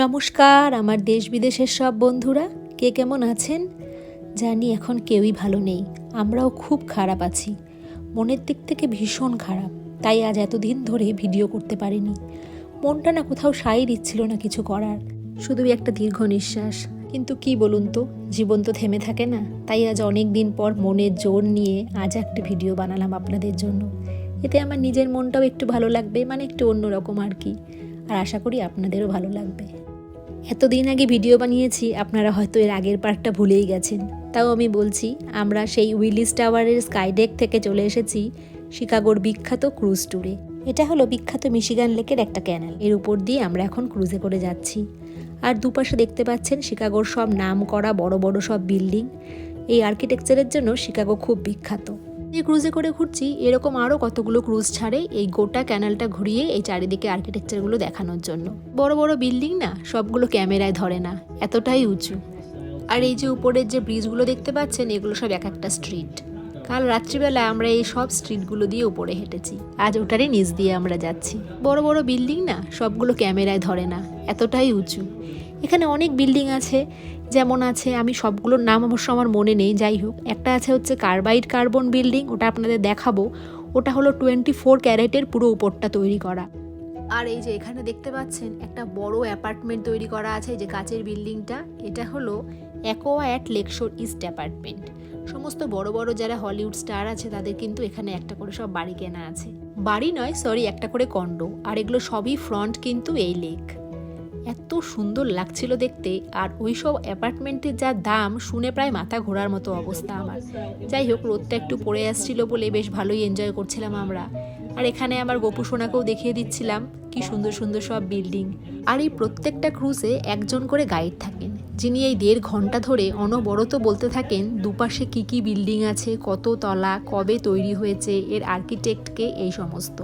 নমস্কার, আমার দেশ বিদেশের সব বন্ধুরা। কে কেমন আছেন? জানি এখন কেউই ভালো নেই। আমরাও খুব খারাপ আছি। মনের দিক থেকে ভীষণ খারাপ। তাই আজ এতদিন ধরে ভিডিও করতে পারিনি। মনটা না কোথাও সাই দিচ্ছিল না কিছু করার। শুধুই একটা দীর্ঘ নিঃশ্বাস। কিন্তু কি বলুন তো, জীবন তো থেমে থাকে না। তাই আজ অনেক দিন পর মনের জোর নিয়ে আজ একটা ভিডিও বানালাম আপনাদের জন্য। এতে আমার নিজের মনটাও একটু ভালো লাগবে মানে একটু অন্যরকম আর কি। আর আশা করি আপনাদেরও ভালো লাগবে। এতদিন আগে ভিডিও বানিয়েছি, আপনারা হয়তো এর আগের পার্টটা ভুলেই গেছেন। তাও আমি বলছি, আমরা সেই উইলিস টাওয়ারের স্কাইডেক থেকে চলে এসেছি শিকাগোর বিখ্যাত ক্রুজ ট্যুরে। এটা হলো বিখ্যাত মিশিগান লেকের একটা ক্যানেল। এর উপর দিয়ে আমরা এখন ক্রুজে করে যাচ্ছি। আর দুপাশে দেখতে পাচ্ছেন শিকাগোর সব নাম করা বড় বড় সব বিল্ডিং। এই আর্কিটেকচারের জন্য শিকাগো খুব বিখ্যাত। এই ক্রুজে করে ঘুরছি, এরকম আরও কতগুলো ক্রুজ ছাড়ে এই গোটা ক্যানালটা ঘুরিয়ে এই চারিদিকে আর্কিটেকচারগুলো দেখানোর জন্য। বড় বড় বিল্ডিং না, সবগুলো ক্যামেরায় ধরে না, এতটাই উঁচু। আর এই যে উপরের যে ব্রিজগুলো দেখতে পাচ্ছেন, এগুলো সব এক একটা স্ট্রিট কাল রাত্রিবেলা আমরা এই সব স্ট্রিটগুলো দিয়ে উপরে হেঁটেছি, আজ ওটারই নিচ দিয়ে আমরা যাচ্ছি। বড় বড় বিল্ডিং না, সবগুলো ক্যামেরায় ধরে না, এতটাই উঁচু। এখানে অনেক বিল্ডিং আছে, যেমন আছে, আমি সবগুলোর নাম অবশ্য আমার মনে নেই, যাই হোক। একটা আছে হচ্ছে কার্বাইড কার্বন বিল্ডিং ওটা আপনাদের দেখাবো। ওটা হলো টোয়েন্টি ফোর ক্যারেটের পুরো উপরটা তৈরি করা। আর এই যে এখানে দেখতে পাচ্ছেন, একটা বড় অ্যাপার্টমেন্ট তৈরি করা আছে যে কাচের বিল্ডিংটা এটা হলো Aqua at Lakeshore East apartment সমস্ত বড় বড় যারা হলিউড স্টার আছে, তাদের কিন্তু এখানে একটা করে সব বাড়ি কেনা আছে। বাড়ি নয় সরি একটা করে কন্ডো আর এগুলো সবই ফ্রন্ট কিন্তু এই লেক এত সুন্দর লাগছিল দেখতে, আর ওই সব অ্যাপার্টমেন্টের যা দাম শুনে প্রায় মাথা ঘোরার মতো অবস্থা আমার। যাই হোক, রোদটা একটু পড়ে আসছিল বলে বেশ ভালোই এনজয় করছিলাম আমরা। আর এখানে আমার গোপু সোনাকেও দেখিয়ে দিচ্ছিলাম, কি সুন্দর সুন্দর সব বিল্ডিং আর এই প্রত্যেকটা ক্রুজে একজন করে গাইড থাকেন, যিনি এই দেড় ঘণ্টা ধরে অনবরত বলতে থাকেন দুপাশে কি কি বিল্ডিং আছে, কত তলা, কবে তৈরি হয়েছে, এর আর্কিটেক্টকে এই সমস্ত।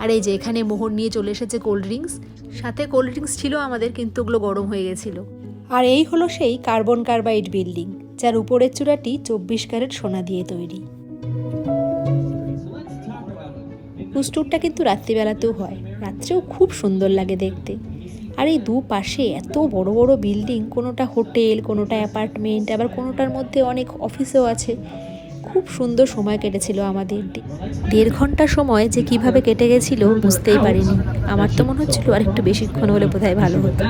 আর এই যে এখানে মোহর নিয়ে চলে এসেছে কোল্ড ড্রিঙ্কস সাথে কোল্ড ড্রিঙ্কস ছিল আমাদের, কিন্তু ওগুলো গরম হয়ে গেছিল। আর এই হলো সেই কার্বন কার্বাইড বিল্ডিং যার উপরের চূড়াটি চব্বিশ ক্যারেট সোনা দিয়ে তৈরি। ক্রুজ ট্যুরটা কিন্তু রাত্রিবেলাতেও হয়, রাত্রেও খুব সুন্দর লাগে দেখতে। আর এই দু পাশে এত বড় বড় বিল্ডিং কোনোটা হোটেল কোনোটা অ্যাপার্টমেন্ট আবার কোনোটার মধ্যে অনেক অফিসও আছে। খুব সুন্দর সময় কেটেছিল আমাদের দেড় ঘণ্টা সময় যে কীভাবে কেটে গেছিল বুঝতেই পারিনি। আমার তো মনে হচ্ছিল আর একটু বেশিক্ষণ হলে বোধহয় ভালো হতো।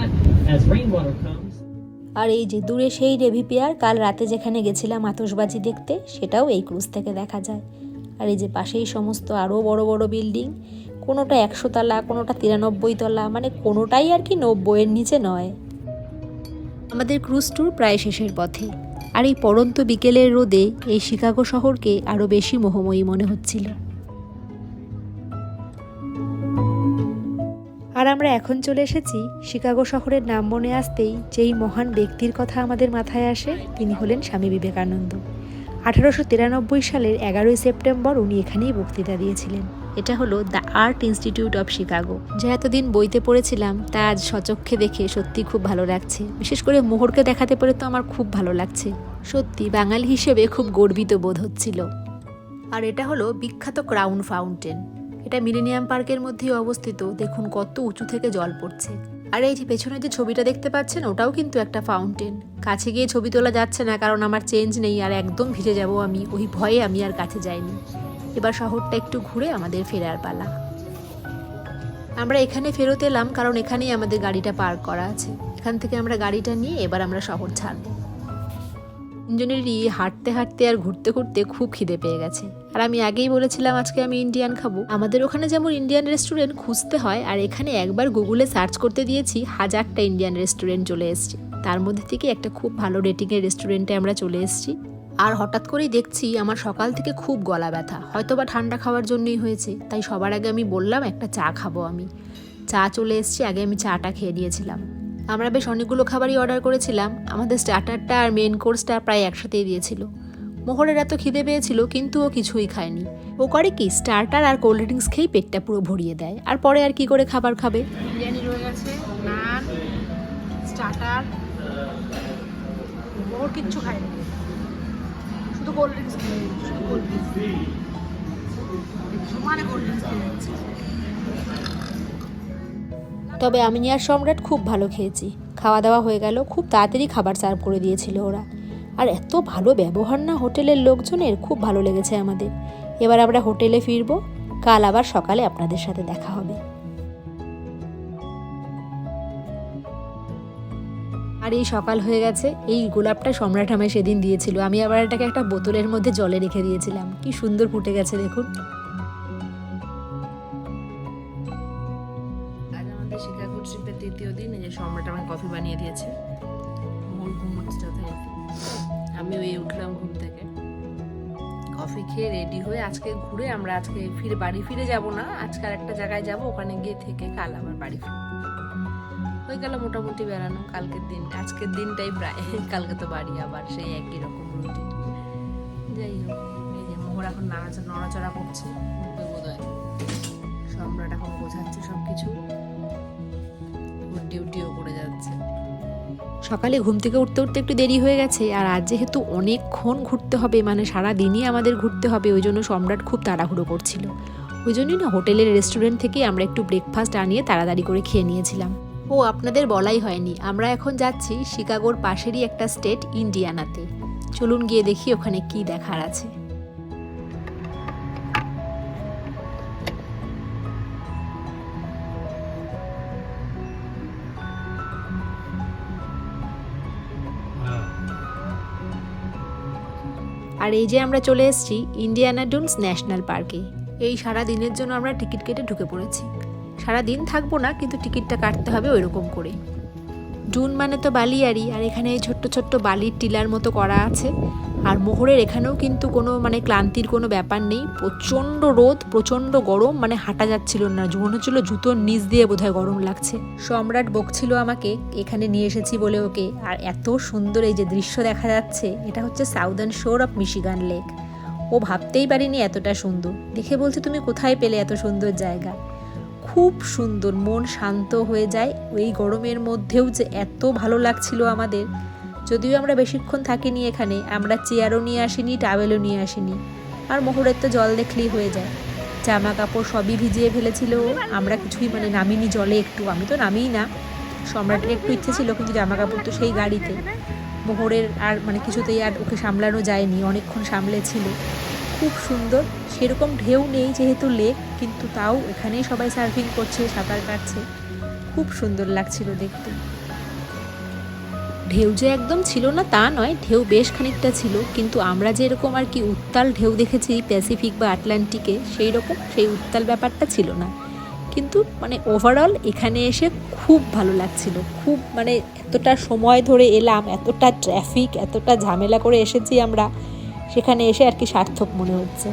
আর এই যে দূরে সেই রেভি রেভিপিয়ার কাল রাতে যেখানে গেছিলাম আতসবাজি দেখতে, সেটাও এই ক্রুজ থেকে দেখা যায়। আর এই যে পাশেই সমস্ত আরও বড় বড় বিল্ডিং, কোনোটা একশো তলা, কোনোটা তিরানব্বই তলা মানে কোনোটাই আর কি নব্বইয়ের নিচে নয়। আমাদের ক্রুজ ট্যুর প্রায় শেষের পথে। আর এই পরন্ত বিকেলের রোদে এই শিকাগো শহরকে আরও বেশি মোহময়ী মনে হচ্ছিল। আর আমরা এখন চলে এসেছি শিকাগো শহরের নাম মনে আসতেই যেই মহান ব্যক্তির কথা আমাদের মাথায় আসে, তিনি হলেন স্বামী বিবেকানন্দ। আঠারোশো তিরানব্বই সালের এগারোই সেপ্টেম্বর উনি এখানেই বক্তৃতা দিয়েছিলেন। এটা হলো the Art Institute of Chicago. যা এতদিন বইতে পড়েছিলাম তা আজ সচক্ষে দেখে সত্যি খুব ভালো লাগছে। বিশেষ করে মোহরকে দেখাতে পেরে তো আমার খুব ভালো লাগছে। সত্যি বাঙালি হিসেবে খুব গর্বিত বোধ হচ্ছিল। আর এটা হলো বিখ্যাত ক্রাউন ফাউন্টেন। এটা মিলেনিয়াম পার্কের মধ্যেই অবস্থিত। দেখুন কত উঁচু থেকে জল পড়ছে। আর এই যে পেছনে যে ছবিটা দেখতে পাচ্ছেন, ওটাও কিন্তু একটা ফাউন্টেন কাছে গিয়ে ছবি তোলা যাচ্ছে না, কারণ আমার চেঞ্জ নেই আর একদম ভিজে যাব আমি। ওই ভয়ে আমি আর কাছে যাইনি। এবার শহরটা একটু ঘুরে আমাদের ফেরার পালা। আমরা এখানে ফেরত এলাম, কারণ এখানেই আমাদের গাড়িটা পার্ক করা আছে। এখান থেকে আমরা গাড়িটা নিয়ে এবার আমরা শহর ছাড়ব। তিনজনেরই হাঁটতে হাঁটতে আর ঘুরতে ঘুরতে খুব খিদে পেয়ে গেছে। আর আমি আগেই বলেছিলাম আজকে আমি ইন্ডিয়ান খাব। আমাদের ওখানে যেমন ইন্ডিয়ান রেস্টুরেন্ট খুঁজতে হয়, আর এখানে একবার গুগলে সার্চ করতে দিয়েছি, হাজারটা ইন্ডিয়ান রেস্টুরেন্ট চলে এসছে। তার মধ্যে থেকে একটা খুব ভালো রেটিংয়ের রেস্টুরেন্টে আমরা চলে এসেছি। আর হঠাৎ করেই দেখছি আমার সকাল থেকে খুব গলা ব্যথা হয়তো বা ঠান্ডা খাওয়ার জন্যই হয়েছে। তাই সবার আগে আমি বললাম, একটা চা খাব আমি। চা চলে এসছে, আগে আমি চাটা খেয়ে নিয়েছিলাম। আমরা বেশ অনেকগুলো খাবারই অর্ডার করেছিলাম। আমাদের স্টার্টারটা আর মেন কোর্সটা প্রায় একসাথেই দিয়েছিল। মোহরের এত খিদে পেয়েছিল, কিন্তু ও কিছুই খায়নি। ও করে কি স্টার্টার আর কোল্ড ড্রিঙ্কস খেয়েই পেটটা পুরো ভরিয়ে দেয়। আর পরে আর কি করে খাবার খাবে? বিরিয়ানি রয়ে গেছে, নান স্টার্টার ওর কিচ্ছু খায়নি। শুধু কোল্ড ড্রিঙ্কস খেয়ে শুধু কোল্ড ড্রিঙ্কস কোল্ড ড্রিঙ্কস খেয়ে তবে আমি আর সম্রাট খুব ভালো খেয়েছি। খাওয়া দাওয়া হয়ে গেল, খুব তাড়াতাড়ি খাবার সার্ভ করে দিয়েছিল ওরা। আর এত ভালো ব্যবহার না হোটেলের লোকজনের, খুব ভালো লেগেছে আমাদের। এবার আমরা হোটেলে ফিরবো, কাল আবার সকালে আপনাদের সাথে দেখা হবে। আর এই সকাল হয়ে গেছে, এই গোলাপটা সম্রাট আমায় সেদিন দিয়েছিল। আমি আবার এটাকে একটা বোতলের মধ্যে জলে রেখে দিয়েছিলাম। কি সুন্দর ফুটে গেছে দেখুন। বানিয়ে দিয়েছে। মন যথারীতি আমিও এই উঠলাম ঘুম থেকে। কফি খেয়ে রেডি হয়ে আজকে ঘুরে আমরা আজকে ফিরে বাড়ি ফিরে যাব না। আজকে আর একটা জায়গায় যাব ওখানে গিয়ে থেকে কাল আবার বাড়ি ফিরব। হয়ে গেল মোটামুটি বেড়ানো কালকের দিন আজকের দিনটাই প্রায়। কালকে তো বাড়ি আবার সেই একই রকম রুটিন যাই হোক এই যে মোহর এখন নাড়াচড়া নড়াচড়া করছে। বোধহয়। সম্রাট এখন বোঝাচ্ছে সব কিছু করে যাচ্ছে সকালে ঘুম থেকে উঠতে উঠতে একটু দেরি হয়ে গেছে, আর আজ যেহেতু অনেকক্ষণ ঘুরতে হবে মানে সারা দিনই আমাদের ঘুরতে হবে, ওই জন্য সম্রাট খুব তাড়াহুড়ো করছিল। ওই জন্যই না হোটেলের রেস্টুরেন্ট থেকে আমরা একটু ব্রেকফাস্ট আনিয়ে তাড়াতাড়ি করে খেয়ে নিয়েছিলাম। ও, আপনাদের বলাই হয়নি, আমরা এখন যাচ্ছি শিকাগোর পাশেরই একটা স্টেট, ইন্ডিয়ানাতে। চলুন গিয়ে দেখি ওখানে কি দেখার আছে। আর এই যে আমরা চলে এসেছি ইন্ডিয়ানা ডুনস ন্যাশনাল পার্কে এই সারা দিনের জন্য আমরা টিকিট কেটে ঢুকে পড়েছি। সারা দিন থাকব না, কিন্তু টিকিটটা কাটতে হবে ওইরকম করে। ডুন মানে তো বালিয়ারি, আর এখানে এই ছোট্ট ছোট্ট বালির টিলার মতো করা আছে। আর মোহরের এখানেও কিন্তু কোনো মানে ক্লান্তির কোনো ব্যাপার নেই। প্রচণ্ড রোদ, প্রচণ্ড গরম মানে হাঁটা যাচ্ছিল না। মনে হচ্ছিল জুতোর নিচ দিয়ে বোধহয় গরম লাগছে। সম্রাট বকছিল আমাকে, এখানে নিয়ে এসেছি বলে ওকে। আর এত সুন্দর এই যে দৃশ্য দেখা যাচ্ছে, এটা হচ্ছে সাউদার্ন শোর অফ মিশিগান লেক। ও ভাবতেই পারিনি এতটা সুন্দর। দেখে বলছে, তুমি কোথায় পেলে এত সুন্দর জায়গা? খুব সুন্দর, মন শান্ত হয়ে যায়। ওই গরমের মধ্যেও যে এত ভালো লাগছিল আমাদের। যদিও আমরা বেশিক্ষণ থাকিনি এখানে, আমরা চেয়ারও নিয়ে আসিনি, টাওয়েলও নিয়ে আসিনি। আর মোহরের তো জল দেখলেই হয়ে যায়। জামা কাপড় সবই ভিজিয়ে ফেলেছিল। আমরা কিছুই মানে নামিনি জলে একটু, আমি তো নামিই না। সম্রাটের একটু ইচ্ছে ছিল, কিন্তু জামা কাপড় তো সেই গাড়িতে। মোহরের আর মানে কিছুতেই আর ওকে সামলানো যায়নি, অনেকক্ষণ সামলেছিল। খুব সুন্দর। সেরকম ঢেউ নেই যেহেতু লেক কিন্তু তাও এখানেই সবাই সার্ফিং করছে, সাঁতার কাটছে। খুব সুন্দর লাগছিল দেখতে। ঢেউ যে একদম ছিল না তা নয়, ঢেউ বেশ খানিকটা ছিল, কিন্তু আমরা যেরকম আর কি উত্তাল ঢেউ দেখেছি প্যাসিফিক বা আটলান্টিকে সেই রকম সেই উত্তাল ব্যাপারটা ছিল না। কিন্তু মানে ওভারঅল এখানে এসে খুব ভালো লাগছিল। খুব মানে এতটা সময় ধরে এলাম, এতটা ট্রাফিক এতটা ঝামেলা করে এসেছি আমরা সেখানে এসে আর কি সার্থক মনে হচ্ছে.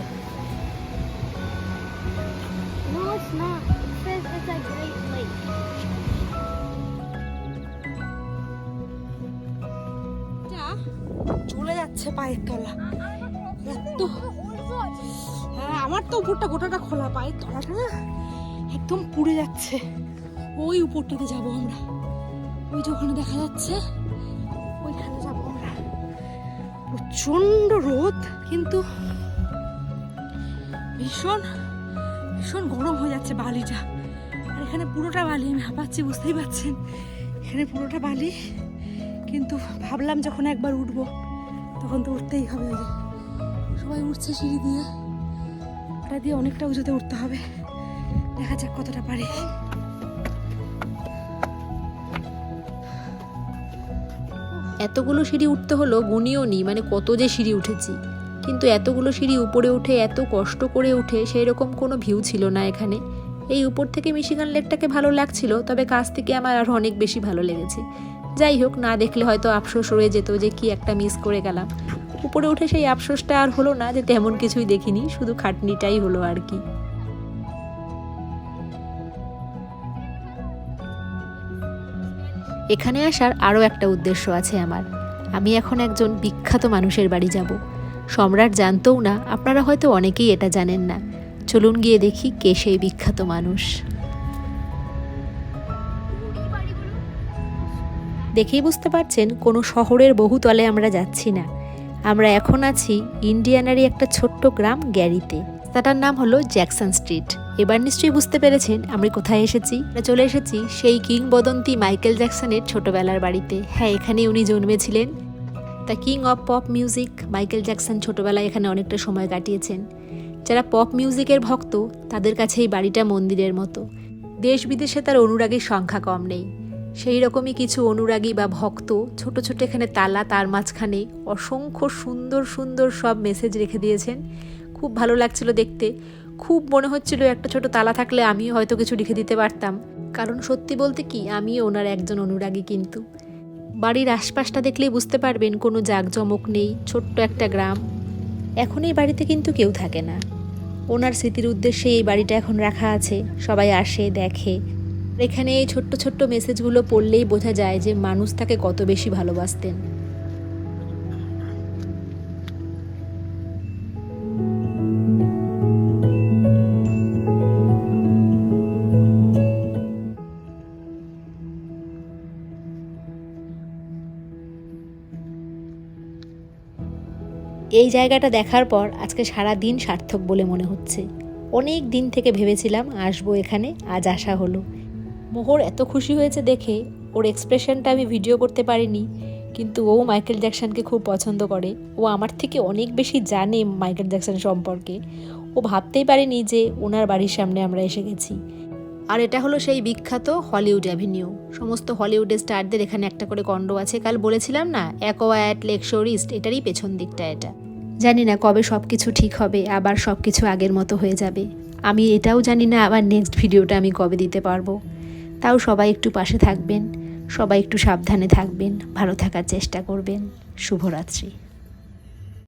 চলে যাচ্ছে পায়ের তলা। এত। হ্যাঁ আমার তো উপরটা গোটাটা খোলা পায়ের তলাটা না একদম পুড়ে যাচ্ছে। ওই উপরটাতে যাব আমরা। ওই যে ওখানে দেখা যাচ্ছে প্রচণ্ড রোদ, কিন্তু ভীষণ ভীষণ গরম হয়ে যাচ্ছে বালিটা। আর এখানে পুরোটা বালি, আমি হাঁপাচ্ছি, বুঝতেই পারছেন। এখানে পুরোটা বালি, কিন্তু ভাবলাম যখন একবার উঠবো, তখন তো উঠতেই হবে ওই সবাই উঠছে সিঁড়ি দিয়ে। ওটা দিয়ে অনেকটা উঁচুতে উঠতে হবে। দেখা যাক কতটা পারি। এতগুলো সিঁড়ি উঠতে হলো গুনিও নি মানে কত যে সিঁড়ি উঠেছি। কিন্তু এতগুলো সিঁড়ি উপরে উঠে এত কষ্ট করে উঠে সেই রকম কোনো ভিউ ছিল না এখানে। এই উপর থেকে মিশিগান লেকটাকে ভালো লাগছিল, তবে কাছ থেকে আমার আর অনেক বেশি ভালো লেগেছে। যাই হোক, না দেখলে হয়তো আফসোস রয়ে যেত যে কি একটা মিস করে গেলাম। উপরে উঠে সেই আফসোসটা আর হলো না যে তেমন কিছুই দেখিনি, শুধু খাটনিটাই হলো আর কি। এখানে আসার আরও একটা উদ্দেশ্য আছে আমার। আমি এখন একজন বিখ্যাত মানুষের বাড়ি যাব। সম্রাট জানতও না, আপনারা হয়তো অনেকেই এটা জানেন না। চলুন গিয়ে দেখি কে সেই বিখ্যাত মানুষ। দেখেই বুঝতে পারছেন, কোনো শহরের বহুতলে আমরা যাচ্ছি না। আমরা এখন আছি ইন্ডিয়ানারই একটা ছোট্ট গ্রাম গ্যারিতে। তাটার নাম হলো জ্যাকসন স্ট্রিট। এবার নিশ্চয়ই বুঝতে পেরেছেন আমরা কোথায় এসেছি। চলে এসেছি সেই কিংবদন্তি মাইকেল জ্যাকসনের ছোটবেলার বাড়িতে। হ্যাঁ এখানে উনি জন্মেছিলেন। The king of pop music, Michael Jackson ছোটবেলায় এখানে অনেকটা সময় কাটিয়েছেন। যারা পপ মিউজিকের ভক্ত, তাদের কাছে এই বাড়িটা মন্দিরের মতো। দেশ বিদেশে তার অনুরাগীর সংখ্যা কম নেই। সেই রকমই কিছু অনুরাগী বা ভক্ত ছোট ছোট এখানে তালা তার মাঝখানে অসংখ্য সুন্দর সুন্দর সব মেসেজ রেখে দিয়েছেন। খুব ভালো লাগছিল দেখতে। খুব মনে হচ্ছিল একটা ছোট তালা থাকলে আমিও হয়তো কিছু লিখে দিতে পারতাম। কারণ সত্যি বলতে কি, আমিও ওনার একজন অনুরাগী কিন্তু। বাড়ির আশপাশটা দেখলেই বুঝতে পারবেন, কোনো জাঁকজমক নেই, ছোট্ট একটা গ্রাম। এখন এই বাড়িতে কিন্তু কেউ থাকে না। ওনার স্মৃতির উদ্দেশ্যে এই বাড়িটা এখন রাখা আছে, সবাই আসে, দেখে। এখানে এই ছোট্ট ছোট্ট মেসেজগুলো পড়লেই বোঝা যায় যে মানুষ তাকে কত বেশি ভালোবাসতেন। এই জায়গাটা দেখার পর আজকে সারা দিন সার্থক বলে মনে হচ্ছে। অনেক দিন থেকে ভেবেছিলাম আসব এখানে, আজ আসা হলো। মোহর এত খুশি হয়েছে দেখে, ওর এক্সপ্রেশনটা আমি ভিডিও করতে পারিনি, কিন্তু ও মাইকেল জ্যাকসনকে খুব পছন্দ করে। ও আমার থেকে অনেক বেশি জানে মাইকেল জ্যাকসন সম্পর্কে। ও ভাবতেই পারেনি যে ওনার বাড়ির সামনে আমরা এসে গেছি। আর এটা হলো সেই বিখ্যাত হলিউড অ্যাভিনিউ সমস্ত হলিউডের স্টারদের এখানে একটা করে কন্ড আছে। কাল বলেছিলাম না অ্যাকোয়াট লেকশোর ইস্ট এটারই পেছন দিকটা এটা। জানি না কবে সব কিছু ঠিক হবে, আবার সব কিছু আগের মতো হয়ে যাবে। আমি এটাও জানি না আবার নেক্সট ভিডিওটা আমি কবে দিতে পারব। তাও সবাই একটু পাশে থাকবেন, সবাই একটু সাবধানে থাকবেন, ভালো থাকার চেষ্টা করবেন। শুভরাত্রি।